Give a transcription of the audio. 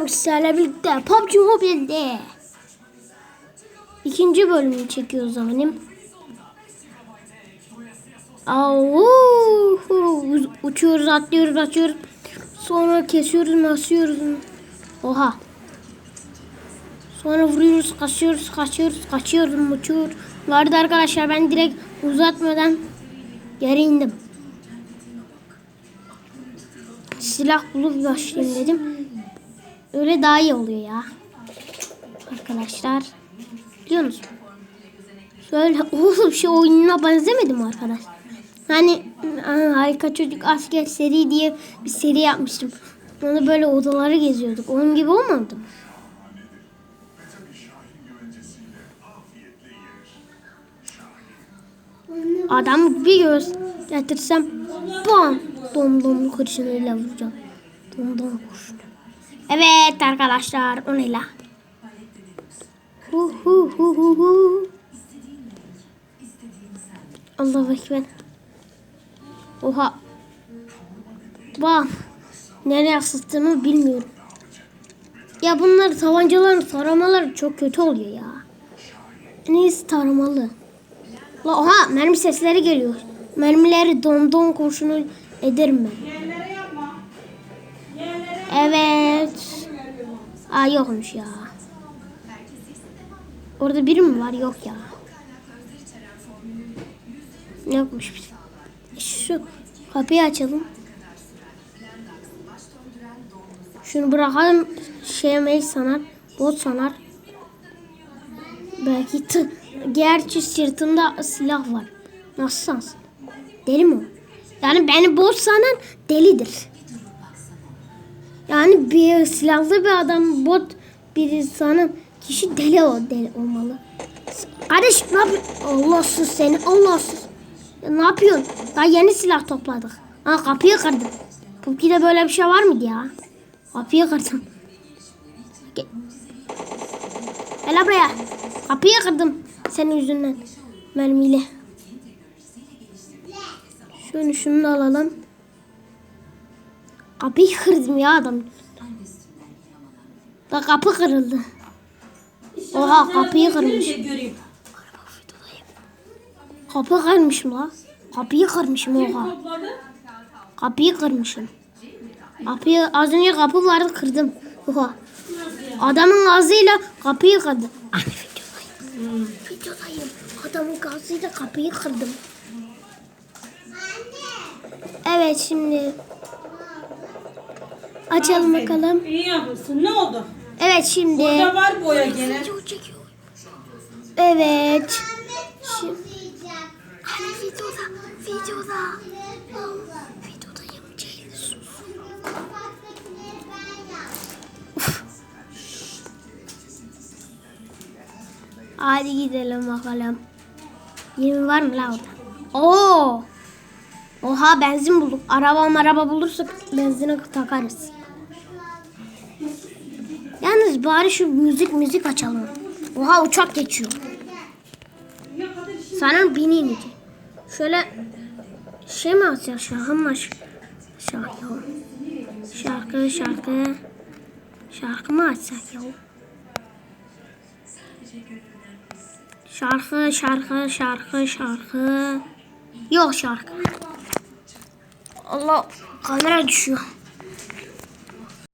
Sizlerle birlikte PUBG Mobile'de ikinci bölümünü çekiyoruz zamanim. Au, uçuyoruz, atlıyoruz, açıyoruz. Sonra kesiyoruz, masıyoruz. Oha. Sonra vuruyoruz, kaçıyoruz, kaçıyoruz, kaçıyoruz, uçuyoruz. Vardı arkadaşlar ben direkt uzatmadan yere indim. Silah bulup başlayayım dedim. Öyle daha iyi oluyor ya. Arkadaşlar. Biliyor musun? Şöyle oğlum şey oyununa benzemedim arkadaş. Hani Harika Çocuk Asker seri diye bir seri yapmıştım. Onu böyle odaları geziyorduk. Onun gibi olmadı mı? Adam bir göz getirsem bam dom dom kurşunuyla vuracağım. Dom dom kurşunu. Evet arkadaşlar o ne la? Hu hu hu hu hu. Allahu Ekber. Oha. Bam. Nereye sıktığımı bilmiyorum. Ya bunlar tabancaların taramaları çok kötü oluyor ya. En iyisi taramalı. La oha mermi sesleri geliyor. Mermileri dom dom kurşunu ederim ben. Evet. Aa yokmuş ya. Orada biri mi var? Yok ya. Yokmuş. Şu kapıyı açalım. Şunu bırakalım. Şey sanar. Bot sanar. Belki tı. Gerçi sırtında silah var. Nasıl sansın? Deli mi o? Yani beni bot sanan delidir. Yani bir silahlı bir adam bot bir insanın kişi deli o deli olmalı. Kardeş ne yapıyorsun? Allahsız seni Allahsız. Ya ne yapıyorsun? Daha yeni silah topladık. Ha kapıyı kırdım. PUBG'de böyle bir şey var mıydı ya? Kapıyı kırdım. Gel. Gel buraya. Kapıyı kırdım. Senin yüzünden. Mermiyle. Şunu şunu alalım. Kapıyı kırdım ya adam. Da kapı kırıldı. Oha kapıyı kırmış. Kapı kırmışım la. Kapıyı kırmışım oha. Kapıyı kırmışım. Kapıyı az önce kapı vardı kırdım. Oha. Adamın gazıyla kapıyı kırdım. Anne videodayım. Videodayım. Adamın gazıyla kapıyı kırdım. Evet şimdi açalım Aferin. bakalım. İyi yapıyorsun. Ne oldu? Evet şimdi. Burada var boya gene. Evet. Şimdi. Hani videoda, videoda. Ceylin sus. Hadi gidelim bakalım. 20 var mı la orada? Oo. Oha benzin bulduk. Araba araba bulursak benzine takarız. Yalnız bari şu müzik müzik açalım. Oha uçak geçiyor. Sanırım inecek. Şöyle şey mi açacak şarkı mı? Şarkı. Şarkı şarkı. Şarkı mı açsak ya? Şarkı şarkı şarkı şarkı. Yok şarkı. Allah kamera düşüyor.